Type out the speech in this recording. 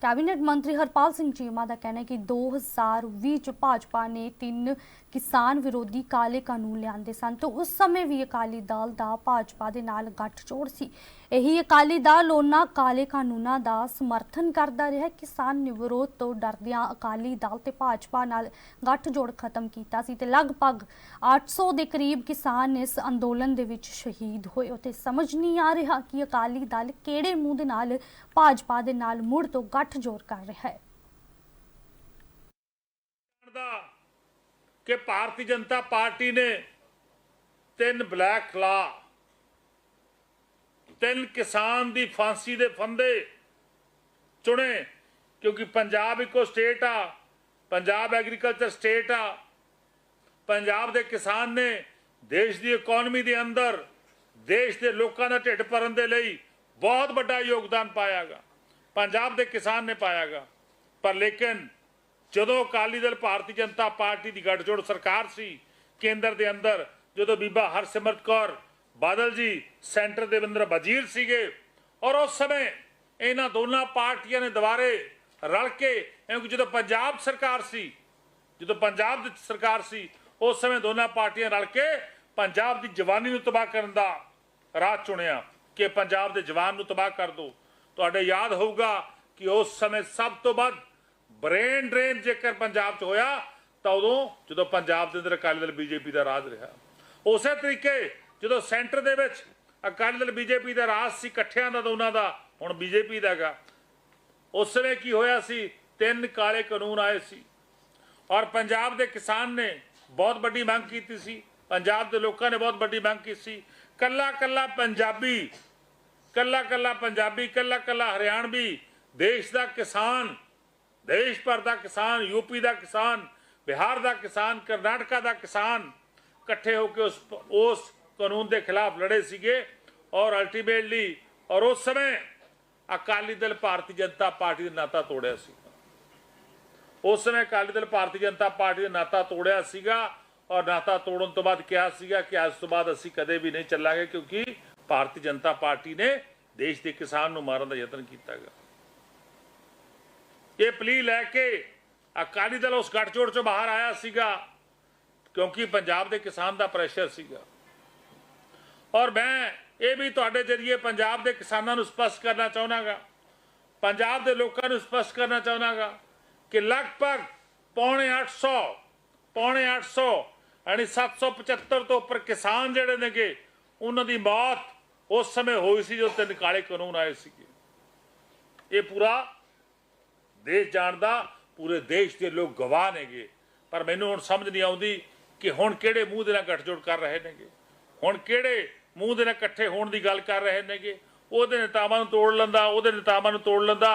Cabinet ਮੰਤਰੀ ਹਰਪਾਲ ਸਿੰਘ ਚੀਮਾ ਦਾ ਕਹਿਣਾ ਹੈ ਕਿ 2020 ਚ ਭਾਜਪਾ ਨੇ ਤਿੰਨ ਕਿਸਾਨ ਵਿਰੋਧੀ ਕਾਲੇ ਕਾਨੂੰਨ ਲਿਆਂਦੇ ਸਨ, ਤੇ ਉਸ ਸਮੇਂ ਵੀ ਅਕਾਲੀ ਦਲ ਦਾ ਭਾਜਪਾ ਦੇ ਨਾਲ ਗੱਠਜੋੜ ਸੀ। ਇਹੀ ਅਕਾਲੀ ਦਲ ਉਹਨਾਂ ਕਾਲੇ ਕਾਨੂੰਨਾਂ ਦਾ ਸਮਰਥਨ ਕਰਦਾ ਰਿਹਾ, ਕਿਸਾਨ ਵਿਰੋਧ ਤੋਂ ਡਰਦਿਆਂ ਅਕਾਲੀ ਦਲ ਤੇ ਭਾਜਪਾ ਨਾਲ ਗੱਠਜੋੜ ਖਤਮ ਕੀਤਾ ਸੀ ਤੇ ਲਗਭਗ 800 ਦੇ ਕਰੀਬ ਕਿਸਾਨ ਇਸ ਅੰਦੋਲਨ ਦੇ ਵਿੱਚ ਸ਼ਹੀਦ ਹੋਏ। ਅਤੇ ਸਮਝ ਨਹੀਂ ਆ ਰਿਹਾ ਕਿ ਅਕਾਲੀ ਦਲ ਕਿਹੜੇ ਮੂੰਹ ਦੇ ਨਾਲ ਭਾਜਪਾ ਦੇ ਨਾਲ ਮੁੜ ਤੋਂ ਗੱਠ ਗੱਠਜੋੜ ਕਰ ਰਿਹਾ ਹੈ। ਦਾ ਕਿ ਭਾਰਤੀ ਜਨਤਾ ਪਾਰਟੀ ਨੇ ਤਿੰਨ ਬਲੈਕ ਲਾ, ਤਿੰਨ ਕਿਸਾਨ ਦੀ ਫਾਂਸੀ ਦੇ ਫੰਦੇ ਚੁਣੇ, ਕਿਉਂਕਿ ਪੰਜਾਬ ਇੱਕੋ ਸਟੇਟ ਆ, ਪੰਜਾਬ ਐਗਰੀਕਲਚਰ ਸਟੇਟ ਆ, ਪੰਜਾਬ ਦੇ ਕਿਸਾਨ ਨੇ ਦੇਸ਼ ਦੀ ਇਕਨੋਮੀ ਦੇ ਅੰਦਰ ਦੇਸ਼ ਦੇ ਲੋਕਾਂ ਦਾ ਢਿੱਡ ਭਰਨ ਦੇ ਲਈ ਬਹੁਤ ਵੱਡਾ ਯੋਗਦਾਨ ਪਾਇਆਗਾ। ਪੰਜਾਬ ਦੇ ਕਿਸਾਨ ਨੇ ਪਾਇਆਗਾ। ਪਰ ਲੇਕਿਨ ਜਦੋਂ ਅਕਾਲੀ ਦਲ ਭਾਰਤੀ ਜਨਤਾ ਪਾਰਟੀ ਦੀ ਗੱਠਜੋੜ ਸਰਕਾਰ ਸੀ, ਕੇਂਦਰ ਦੇ ਅੰਦਰ ਜਦੋਂ ਬੀਬਾ ਹਰਸਿਮਰਤ ਕੌਰ ਬਾਦਲ ਜੀ ਸੈਂਟਰ ਦੇ ਅੰਦਰ ਵਜ਼ੀਰ ਸੀਗੇ ਔਰ ਉਸ ਸਮੇਂ ਇਹਨਾਂ ਦੋਨਾਂ ਪਾਰਟੀਆਂ ਨੇ ਦੁਬਾਰੇ ਰਲ ਕੇ ਕਿਉਂਕਿ ਜਦੋਂ ਪੰਜਾਬ ਸਰਕਾਰ ਸੀ, ਜਦੋਂ ਪੰਜਾਬ ਦੀ ਸਰਕਾਰ ਸੀ, ਉਸ ਸਮੇਂ ਦੋਨਾਂ ਪਾਰਟੀਆਂ ਰਲ ਕੇ ਪੰਜਾਬ ਦੀ ਜਵਾਨੀ ਨੂੰ ਤਬਾਹ ਕਰਨ ਦਾ ਰਾਹ ਚੁਣਿਆ ਕਿ ਪੰਜਾਬ ਦੇ ਜਵਾਨ ਨੂੰ ਤਬਾਹ ਕਰ ਦੋ। ਤੁਹਾਡੇ ਯਾਦ ਹੋਊਗਾ ਕਿ ਉਸ ਸਮੇਂ ਸਭ ਤੋਂ ਵੱਧ ਬ੍ਰੇਨ ਡਰੇਨ ਜੇਕਰ ਪੰਜਾਬ 'ਚ ਹੋਇਆ, ਤਾਂ ਉਦੋਂ ਜਦੋਂ ਪੰਜਾਬ ਦੇ ਅੰਦਰ ਅਕਾਲੀ ਦਲ ਬੀਜੇਪੀ ਦਾ ਰਾਜ ਰਿਹਾ। ਉਸੇ ਤਰੀਕੇ ਜਦੋਂ ਸੈਂਟਰ ਦੇ ਵਿੱਚ ਅਕਾਲੀ ਦਲ ਬੀਜੇਪੀ ਦਾ ਰਾਜ ਸੀ, ਇਕੱਠਿਆਂ ਦਾ ਦੋਨਾਂ ਦਾ, ਹੁਣ ਬੀਜੇਪੀ ਦਾ ਹੈਗਾ। ਉਸ ਸਮੇਂ ਕੀ ਹੋਇਆ ਸੀ, ਤਿੰਨ ਕਾਲੇ ਕਾਨੂੰਨ ਆਏ ਸੀ। ਔਰ ਪੰਜਾਬ ਦੇ ਕਿਸਾਨ ਨੇ ਬਹੁਤ ਵੱਡੀ ਮੰਗ ਕੀਤੀ ਸੀ। ਪੰਜਾਬ ਦੇ ਲੋਕਾਂ ਨੇ ਬਹੁਤ ਵੱਡੀ ਮੰਗ ਕੀਤੀ ਸੀ। ਕੱਲਾ ਕੱਲਾ ਪੰਜਾਬੀ ਕੱਲਾ ਕੱਲਾ ਪੰਜਾਬੀ, ਕੱਲਾ ਕੱਲਾ ਹਰਿਆਣਵੀ, ਦੇਸ਼ ਦਾ ਕਿਸਾਨ, ਦੇਸ਼ ਭਰ ਦਾ ਕਿਸਾਨ ਯੂਪੀ ਦਾ ਕਿਸਾਨ, ਬਿਹਾਰ ਦਾ ਕਿਸਾਨ, ਕਰਨਾਟਕਾ ਦਾ ਕਿਸਾਨ, ਇਕੱਠੇ ਹੋ ਕੇ ਉਸ ਉਸ ਕਾਨੂੰਨ ਦੇ ਖਿਲਾਫ ਲੜੇ ਸੀਗੇ ਔਰ ਅਲਟੀਮੇਟਲੀ ਔਰ ਉਸ ਸਮੇਂ ਅਕਾਲੀ ਦਲ ਭਾਰਤੀ ਜਨਤਾ ਪਾਰਟੀ ਦਾ ਨਾਤਾ ਤੋੜਿਆ ਸੀ। ਉਸ ਸਮੇਂ ਅਕਾਲੀ ਦਲ ਭਾਰਤੀ ਜਨਤਾ ਪਾਰਟੀ ਦਾ ਨਾਤਾ ਤੋੜਿਆ ਸੀਗਾ ਔਰ ਨਾਤਾ ਤੋੜਨ ਤੋਂ ਬਾਅਦ ਕਿਹਾ ਸੀਗਾ ਕਿ ਅੱਜ ਤੋਂ ਬਾਅਦ ਅਸੀਂ ਕਦੇ ਵੀ ਨਹੀਂ ਚੱਲਾਂਗੇ ਕਿਉਂਕਿ ਭਾਰਤੀ ਜਨਤਾ ਪਾਰਟੀ ਨੇ ਦੇਸ਼ ਦੇ ਕਿਸਾਨ ਨੂੰ ਮਾਰਨ ਦਾ ਯਤਨ ਕੀਤਾ ਗਾ ਇਹ ਪਲੀ ਲੈ ਕੇ ਅਕਾਲੀ ਦਲ ਉਸ ਗੱਠਜੋੜ ਚੋਂ ਬਾਹਰ ਆਇਆ ਸੀਗਾ, ਕਿਉਂਕਿ ਪੰਜਾਬ ਦੇ ਕਿਸਾਨ ਦਾ ਪ੍ਰੈਸ਼ਰ ਸੀਗਾ। ਔਰ ਮੈਂ ਇਹ ਵੀ ਤੁਹਾਡੇ ਜਰੀਏ ਪੰਜਾਬ ਦੇ ਕਿਸਾਨਾਂ ਨੂੰ ਸਪਸ਼ਟ ਕਰਨਾ ਚਾਹੁੰਦਾਗਾ ਪੰਜਾਬ ਦੇ ਲੋਕਾਂ ਨੂੰ ਸਪਸ਼ਟ ਕਰਨਾ ਚਾਹੁੰਦਾਗਾ ਕਿ ਲਗਭਗ ਪੌਣੇ 800 ਪੌਣੇ 800 ਯਾਨੀ 775 ਤੋਂ ਉੱਪਰ ਕਿਸਾਨ ਜਿਹੜੇ ਨੇਗੇ, ਉਹਨਾਂ ਦੀ ਮੌਤ ਉਸ ਸਮੇਂ ਹੋਈ ਸੀ ਜਦੋਂ ਤਿੰਨ ਕਾਲੇ ਕਾਨੂੰਨ ਆਏ ਸੀਗੇ। ਇਹ ਪੂਰਾ ਦੇਸ਼ ਜਾਣਦਾ, ਪੂਰੇ ਦੇਸ਼ ਦੇ ਲੋਕ ਗਵਾਹ ਨੇਗੇ। ਪਰ ਮੈਨੂੰ ਹੁਣ ਸਮਝ ਨਹੀਂ ਆਉਂਦੀ ਕਿ ਹੁਣ ਕਿਹੜੇ ਮੂੰਹ ਦੇ ਨਾਲ ਗੱਠਜੋੜ ਕਰ ਰਹੇ ਨੇਗੇ। ਹੁਣ ਕਿਹੜੇ ਮੂੰਹ ਦੇ ਨਾਲ ਇਕੱਠੇ ਹੋਣ ਦੀ ਗੱਲ ਕਰ ਰਹੇ ਨੇਗੇ। ਉਹਦੇ ਨੇਤਾਵਾਂ ਨੂੰ ਤੋੜ ਲੈਂਦਾ, ਉਹਦੇ ਨੇਤਾਵਾਂ ਨੂੰ ਤੋੜ ਲੈਂਦਾ।